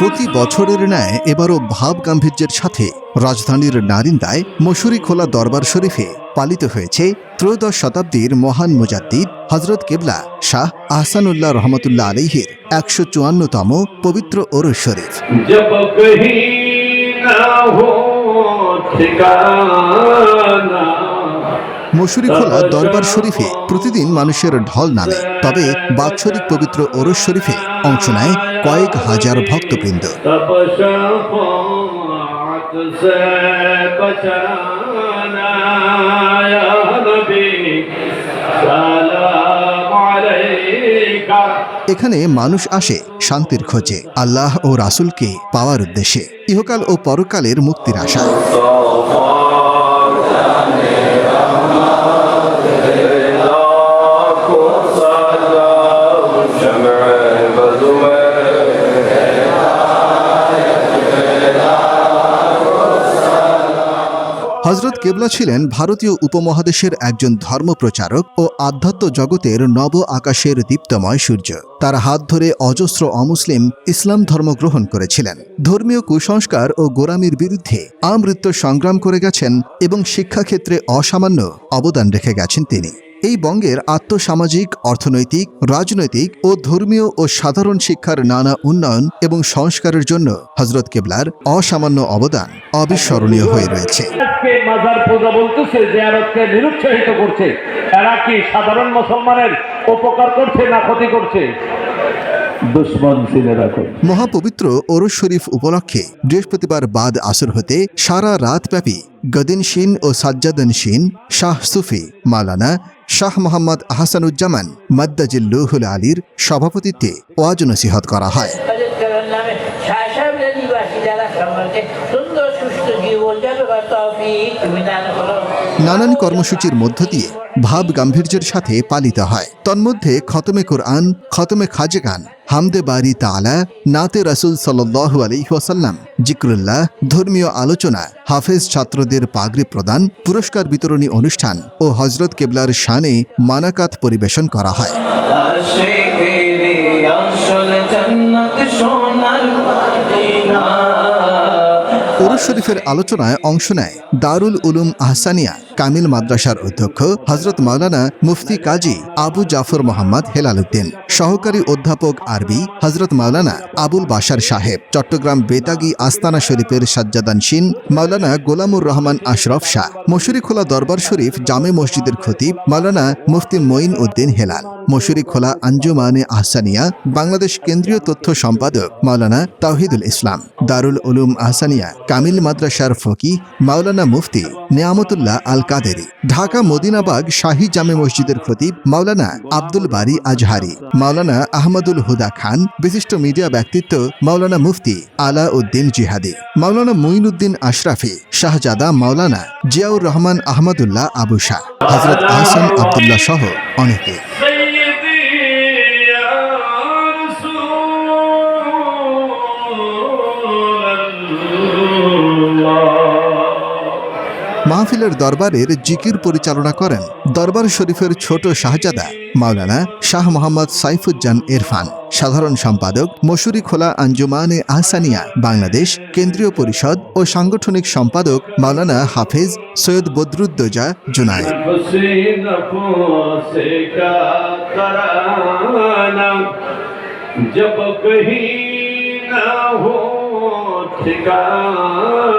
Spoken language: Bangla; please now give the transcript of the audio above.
প্রতি বছরের ন্যায় এবারও ভাব গাম্ভীর্যের সাথে রাজধানীর নারিন্দায় মশুরি খোলা দরবার শরীফে পালিত হয়েছে ত্রয়োদশ শতাব্দীর মহান মুজাদ্দিদ হজরত কেবলা শাহ আহসানুল্লাহ রহমতুল্লাহ আলহির একশো চুয়ান্নতম পবিত্র ওরস শরীফ। जब মসুরিখোলা আচ্ছা। দরবার শরীফে প্রতিদিন মানুষের ঢল নামে। তবে বাৎসরিক পবিত্র ওরস শরীফে অংশ নেয় কয়েক হাজার ভক্তবৃন্দ। এখানে মানুষ আসে শান্তির খোঁজে আল্লাহ ও রাসুলকে পাওয়ার উদ্দেশ্যে। ইহকাল ও পরকালের মুক্তির আশায়। হজরত কেবলা ছিলেন ভারতীয় উপমহাদেশের একজন ধর্মপ্রচারক ও আধ্যাত্ম জগতের নব আকাশের দীপ্তময় সূর্য। তার হাত ধরে অজস্র অমুসলিম ইসলাম ধর্ম গ্রহণ করেছিলেন। ধর্মীয় কুসংস্কার ও গোরামির বিরুদ্ধে আমৃত্য সংগ্রাম করে গেছেন এবং শিক্ষাক্ষেত্রে অসামান্য অবদান রেখে গেছেন তিনি। এই বঙ্গের আত্মসামাজিক অর্থনৈতিক রাজনৈতিক ও ধর্মীয় ও সাধারণ শিক্ষার নানা উন্নয়ন এবং সংস্কারের জন্য হজরত কেবলার অসামান্য অবদান অবিস্মরণীয় হয়ে রয়েছে। মাজার পূজা বলতেছে জিয়ারতকে নিরুৎসাহিত করছে। এরা কি সাধারণ মুসলমানের উপকার করছে না ক্ষতি করছে? দুশ্মন চিনে রাখো। মহাপবিত্র ওরস শরীফ উপলক্ষে বৃহস্পতিবার বাদ আসর হতে সারা রাতব্যাপী গদিনশীন ও সাজ্জাদন সাজ্জাদনশীন শাহ সুফি মালানা শাহ মোহাম্মদ আহসানুজ্জামান মাদ্দাজিল্লুহুল আলীর সভাপতিত্বে ওয়াজ নসিহত করা হয়। নানান কর্মসূচির মধ্য দিয়ে ভাব গাম্ভীর্যের সাথে পালিত হয়। তন্মধ্যে খতমে কোরআন, খতমে খাজেগান হামদে বারি তালা নাতে রাসুল সাল্লাহ আলহিহাসাল্লাম জিক্রুল্লাহ ধর্মীয় আলোচনা, হাফেজ ছাত্রদের পাগড়ি প্রদান, পুরস্কার বিতরণী অনুষ্ঠান ও হজরত কেবলার শানে মানাকাত পরিবেশন করা হয়। শরীফের আলোচনায় অংশ নেয় দারুল উলুম আহসানিয়া, কামিল মাদ্রাসার অধ্যক্ষ হজরত মাওলানা মুফতি কাজী আবু জাফর মোহাম্মদ হেলালুদ্দিন সহকারী অধ্যাপক আরবি হজরত মাওলানা আবুল বাশার সাহেব, চট্টগ্রাম বেতাগি আস্তানা শরীফের সাজ্জাদানশিন মাওলানা গোলামুর রহমান আশরফ শাহ, মশুরিখোলা দরবার শরীফ জামে মসজিদের খতিব মাওলানা মুফতি মঈন উদ্দিন হেলাল, মশুরিখোলা আঞ্জুমানে আহসানিয়া, বাংলাদেশ কেন্দ্রীয় তথ্য সম্পাদক মাওলানা তাহিদুল ইসলাম, দারুল উলুম আহসানিয়া, কামিল মাদ্রাসার ফকি মাওলানা মুফতি নিয়ামতুল্লাহ আল কাদেরি ঢাকা মদিনাবাগ শাহী জামে মসজিদের খতিব মাওলানা আব্দুল বারি আজহারি, মাওলানা আহমদুল হুদা খান, বিশিষ্ট মিডিয়া ব্যক্তিত্ব মাওলানা মুফতি আলা উদ্দিন জিহাদি, মাওলানা মুইনুদ্দিন আশরাফি, শাহজাদা মাওলানা জিয়াউর রহমান আহমদুল্লাহ আবু শাহ হজরত আহসান আবদুল্লাহ সহ অনেকে। মাহফিলের দরবারের জিকির পরিচালনা করেন দরবার শরীফের ছোট শাহজাদা মাওলানা শাহ মোহাম্মদ সাইফুজ্জান ইরফান সাধারণ সম্পাদক মশুরি খোলা আঞ্জুমানে আহসানিয়া বাংলাদেশ কেন্দ্রীয় পরিষদ ও সাংগঠনিক সম্পাদক মাওলানা হাফেজ সৈয়দ বদরুদ্দোজা জুনায় हसीन से क्या कराना जब कहीं ना हो ठिकाना